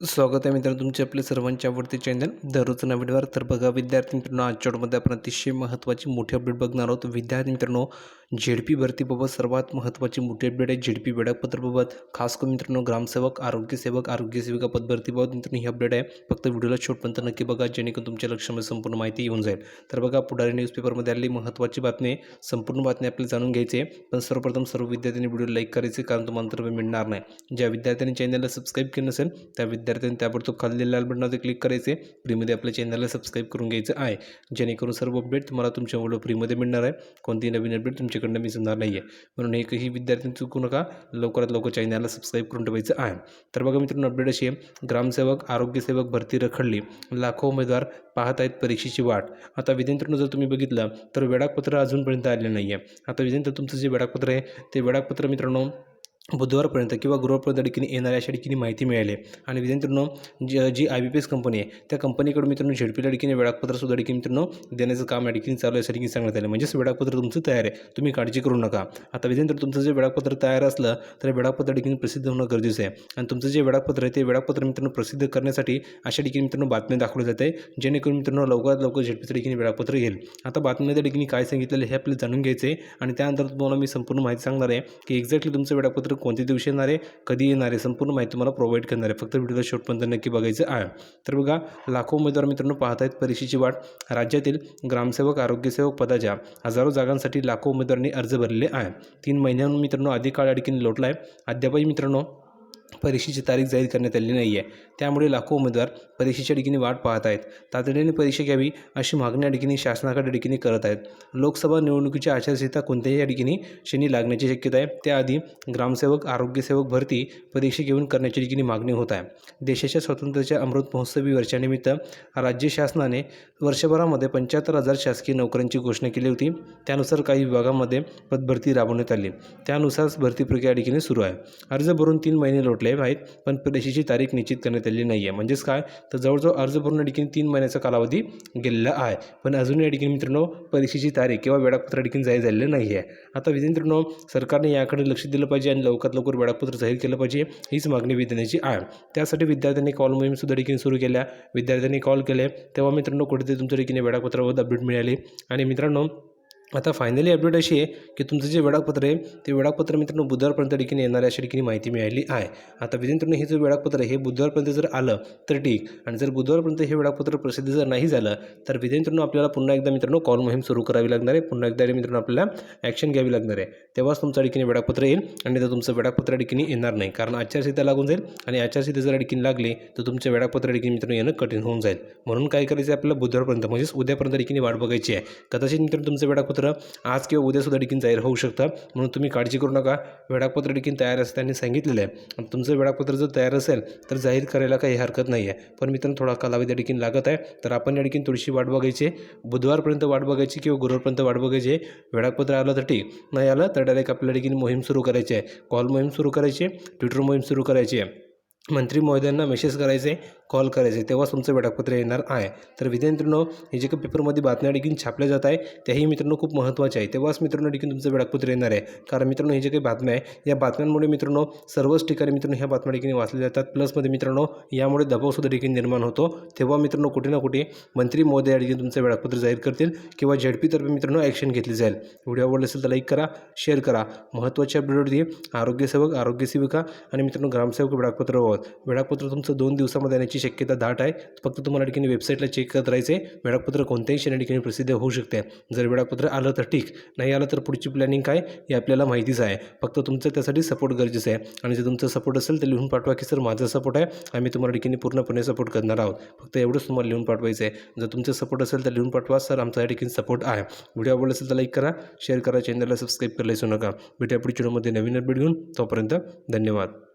स्वागत आहे मित्रांनो तुमचे आपले सर्वांच्या आवडते चॅनल दररोज नवीनवार तर बघा विद्यार्थी मित्रांनो आजच्यामध्ये आपण अतिशय महत्त्वाची मोठी अपडेट बघणार आहोत. विद्यार्थी मित्रांनो झेड पी भरतीबाबत सर्वात महत्त्वाची मोठी अपडेट आहे झेड पी वेळापत्राबाबत खास करून मित्रांनो ग्रामसेवक आरोग्यसेवक आरोग्यसेविका पदभरतीबाबत मित्रांनो ही अपडेट आहे. फक्त व्हिडिओला शेवटपर्यंत नक्की बघा जेणेकरून तुमच्या लक्षामध्ये संपूर्ण माहिती येऊन जाईल. तर बघा पुढारी न्यूजपेपरमध्ये आलेली महत्त्वाची बातमी संपूर्ण बातमी आपल्याला जाणून घ्यायची आहे. पण सर्वप्रथम सर्व विद्यार्थ्यांनी व्हिडिओ लाईक करायचे कारण तुम्हाला तर मिळणार नाही. ज्या विद्यार्थ्यांनी चॅनलला सबस्क्राईब केलं नसेल त्या विद्यार्थ्यांनी ताबडतोब खाली लाल बटनावर क्लिक करायचे फ्रीमध्ये आपल्या चॅनलला सबस्क्राईब करून घ्यायचं आहे. जेणेकरून सर्व अपडेट तुम्हाला तुमच्या व्हिडिओ फ्रीमध्ये मिळणार आहे. कोणतीही नवीन अपडेट तुमच्याकडनं मिस होणार नाही आहे म्हणून एकही विद्यार्थी चुकू नका. लवकरात लवकर चॅनलला सबस्क्राईब करून ठेवायचं आहे. तर बघा मित्रांनो अपडेट अशी आहे. ग्रामसेवक आरोग्यसेवक भरती रखडली. लाखो उमेदवार पाहत आहेत परीक्षेची वाट. आता विद्यार्थ्यांनो जर तुम्ही बघितलं तर वेळापत्र अजूनपर्यंत आले नाही आहे आता विद्यार्थी तुमचं जे वेळापत्र आहे ते वेळापत्र मित्रांनो बुधवारपर्यंत किंवा गुरुवारपर्यंत ठिकाणी येणाऱ्या अशा ठिकाणी माहिती मिळाली. आहे आणि विद्यार्थ्यांनो जी जी I B P S company आहे त्या कंपनीकडून मित्रांनो झेडपीला ठिकाणी वेळापत्रसुद्धा ठिकाणी मित्रांनो देण्याचं काम या ठिकाणी चालू आहे अशा सांगण्यात आलं. म्हणजेच वेळापत्र तुमचं तयार आहे. तुम्ही काळजी करू नका. आता विद्यार्थी तुमचं जे वेळापत्र तयार असलं तर वेळापत्र ठिकाणी प्रसिद्ध होणं गरजेचं आहे. आणि तुमचं जे वेळापत्र आहे ते वेळापत्र मित्रांनो प्रसिद्ध करण्यासाठी अशा ठिकाणी मित्रांनो बातम्या दाखवली जाते जेणेकरून मित्रांनो लवकरात लवकर झेडपीचं ठिकाणी वेळापत्र येईल. आता बातम्याच्या ठिकाणी काय सांगितलेलं हे आपल्याला जाणून घ्यायचं आहे. आणि त्यानंतर तुम्हाला मी संपूर्ण माहिती सांगणार आहे की एक्झॅक्टली तुमचं वेळापत्र कोणत्या दिवशी येणार आहे? कधी येणार आहे? संपूर्ण माहिती तुम्हाला प्रोव्हाइड करणार आहे. फक्त व्हिडिओला शेवटपर्यंत नक्की बघायचं आहे. तर बघा लाखो उमेदवार मित्रांनो पाहत आहेत परीक्षेची वाट. राज्यातील ग्रामसेवक आरोग्यसेवक पदाच्या हजारो जागांसाठी लाखो उमेदवारांनी अर्ज भरलेले आहे तीन महिन्यांहून मित्रांनो अधिक काळ अडकीने लोटला आहे. अद्यापही मित्रांनो परीक्षेची तारीख जाहीर करण्यात आलेली नाही आहे त्यामुळे लाखो उमेदवार परीक्षेच्या ठिकाणी वाट पाहत आहेत. तातडीने परीक्षा घ्यावी अशी मागणी या ठिकाणी शासनाकडे ठिकाणी करत आहेत. लोकसभा निवडणुकीची आचारसंहिता कोणत्याही या ठिकाणी शनी लागण्याची शक्यता आहे. त्याआधी ग्रामसेवक आरोग्यसेवक भरती परीक्षा घेऊन करण्याची ठिकाणी मागणी होत आहे. देशाच्या स्वातंत्र्याच्या अमृत महोत्सवी वर्षानिमित्त राज्य शासनाने वर्षभरामध्ये पंच्याहत्तर हजार शासकीय नोकऱ्यांची घोषणा केली होती. त्यानुसार काही विभागांमध्ये पदभरती राबवण्यात आली. त्यानुसार भरती प्रक्रिया ठिकाणी सुरू आहे. अर्ज भरून तीन महिने लोटले आहेत पण परीक्षेची तारीख निश्चित करण्यात घेतलेली नाही आहे. म्हणजेच काय? तर जवळजवळ अर्ज भरून या ठिकाणी तीन महिन्याचा कालावधी गेलेला आहे. पण अजून या ठिकाणी मित्रांनो परीक्षेची तारीख किंवा वेळापत्र या ठिकाणी जाहीर झालेलं नाही आहे. आता मित्रांनो सरकारने याकडे लक्ष दिलं पाहिजे आणि लवकरात लवकर वेळापत्र जाहीर केलं पाहिजे हीच मागणी विद्यार्थ्यांची आहे. त्यासाठी विद्यार्थ्यांनी कॉल मोहीमसुद्धा ठिकाणी सुरू केल्या. विद्यार्थ्यांनी कॉल केले. तेव्हा मित्रांनो कुठेतरी तुमच्या ठिकाणी वेळापत्रावर अपडेट मिळाली. आणि मित्रांनो आता फायनली अपडेट अशी आहे की तुमचं जे वेळापत्र आहे ते वेळापत्र मित्रांनो बुधवारपर्यंत ठिकाणी येणाऱ्या अशा ठिकाणी माहिती मिळाली आहे. आता विद्यार्थ्यांनो हे जे वेळापत्र आहे हे बुधवारपर्यंत जर आलं तर ठीक. आणि जर बुधवारपर्यंत हे वेळापत्र प्रसिद्ध जर नाही झालं तर विद्यार्थ्यांनो आपल्याला पुन्हा एकदा मित्रांनो कॉल मोहीम सुरू करावी लागणार आहे. पुन्हा एकदा मित्रांनो आपल्याला ॲक्शन घ्यावी लागणार आहे. तेव्हाच तुमच्या ठिकाणी वेळापत्र येईल आणि तर तुमचं वेळापत्र ठिकाणी येणार नाही. कारण आचारसंहिता लागून जाईल आणि आचारसंहिता जर ठिकाणी लागली तर तुमच्या वेळापत्र ठिकाणी मित्रांनो येणं कठीण होऊन जाईल. म्हणून काय करायचं आहे आपल्याला बुधवारपर्यंत म्हणजेच उद्यापर्यंत ठिकाणी वाट बघायची आहे. कदाचित मित्रांनो तुमचं वेळापत्र आज किंवा उद्यासुद्धा डिकीन जाहीर होऊ शकतं. म्हणून तुम्ही काळजी करू नका. वेळापत्र डिकीन तयार असं त्यांनी सांगितलेलं आहे. आणि तुमचं वेळापत्र जर तयार असेल तर जाहीर करायला काही हरकत नाही आहे. पण मित्रांनो थोडा कालावधी डिकीन लागत आहे. तर आपण या डिकीन थोडीशी वाट बघायची बुधवारपर्यंत वाट बघायची किंवा गुरुवारपर्यंत वाट बघायची वेळापत्र आलं तर ठीक. नाही आलं तर डायरेक्ट आपल्या डिकीन मोहीम सुरू करायची आहे. कॉल मोहीम सुरू करायची आहे. ट्विटर मोहीम सुरू करायची आहे. मंत्री महोदयांना मेसेज करायचे कॉल करायचे. तेव्हाच तुमचं वेळापत्र येणार आहे. तर विद्यार्थ्यांनो हे जे काही पेपरमध्ये बातम्या ठिकाणी छापल्या जात आहे त्याही मित्रांनो खूप महत्त्वाचे आहे. तेव्हाच मित्रांनो ठिकाणी तुमचं वेळापत्र येणार आहे. कारण मित्रांनो हे जे काही बातम्या आहे या बातम्यांमुळे मित्रांनो सर्वच ठिकाणी मित्रांनो ह्या बातम्या ठिकाणी वाचल्या जातात. प्लसमध्ये मित्रांनो यामुळे दबावसुद्धा ठिकाणी निर्माण होतो. तेव्हा मित्रांनो कुठे ना कुठे मंत्री महोदय या तुमचं वेळापत्र जाहीर करतील किंवा झेडपीतर्फे मित्रांनो ॲक्शन घेतली जाईल. व्हिडिओ आवडला असेल तर लाईक करा शेअर करा. महत्त्वाच्या होती. आरोग्यसेवक आरोग्यसेविका आणि मित्रांनो ग्रामसेवक वेळापत्र वेळापत्र तुमचं दोन दिवसामध्ये येण्याची शक्यता दाट आहे. फक्त तुम्हाला ठिकाणी वेबसाईटला चेक करत राहायचे वेळापत्र कोणत्याही क्षणी ठिकाणी प्रसिद्ध होऊ शकते. जर वेळापत्र आलं तर ठीक. नाही आलं तर पुढची प्लॅनिंग काय? हे आपल्याला माहितीच आहे. फक्त तुमचं त्यासाठी सपोर्ट गरजेचं आहे. आणि जर तुमचं सपोर्ट असेल तर लिहून पाठवा की सर माझा सपोर्ट आहे. आम्ही तुम्हाला ठिकाणी पूर्णपणे सपोर्ट करणार आहोत. फक्त एवढंच तुम्हाला लिहून पाठवायचं आहे. जर तुमचं सपोर्ट असेल तर लिहून पाठवा. सर आमचा या ठिकाणी सपोर्ट आहे. व्हिडिओ आवडला असेल तर लाईक करा. शेअर करा. चॅनलला सबस्क्राईब करायला विसरू नका. भेटूया पुढच्या व्हिडिओमध्ये नवीन अपडेट घेऊन. तोपर्यंत धन्यवाद.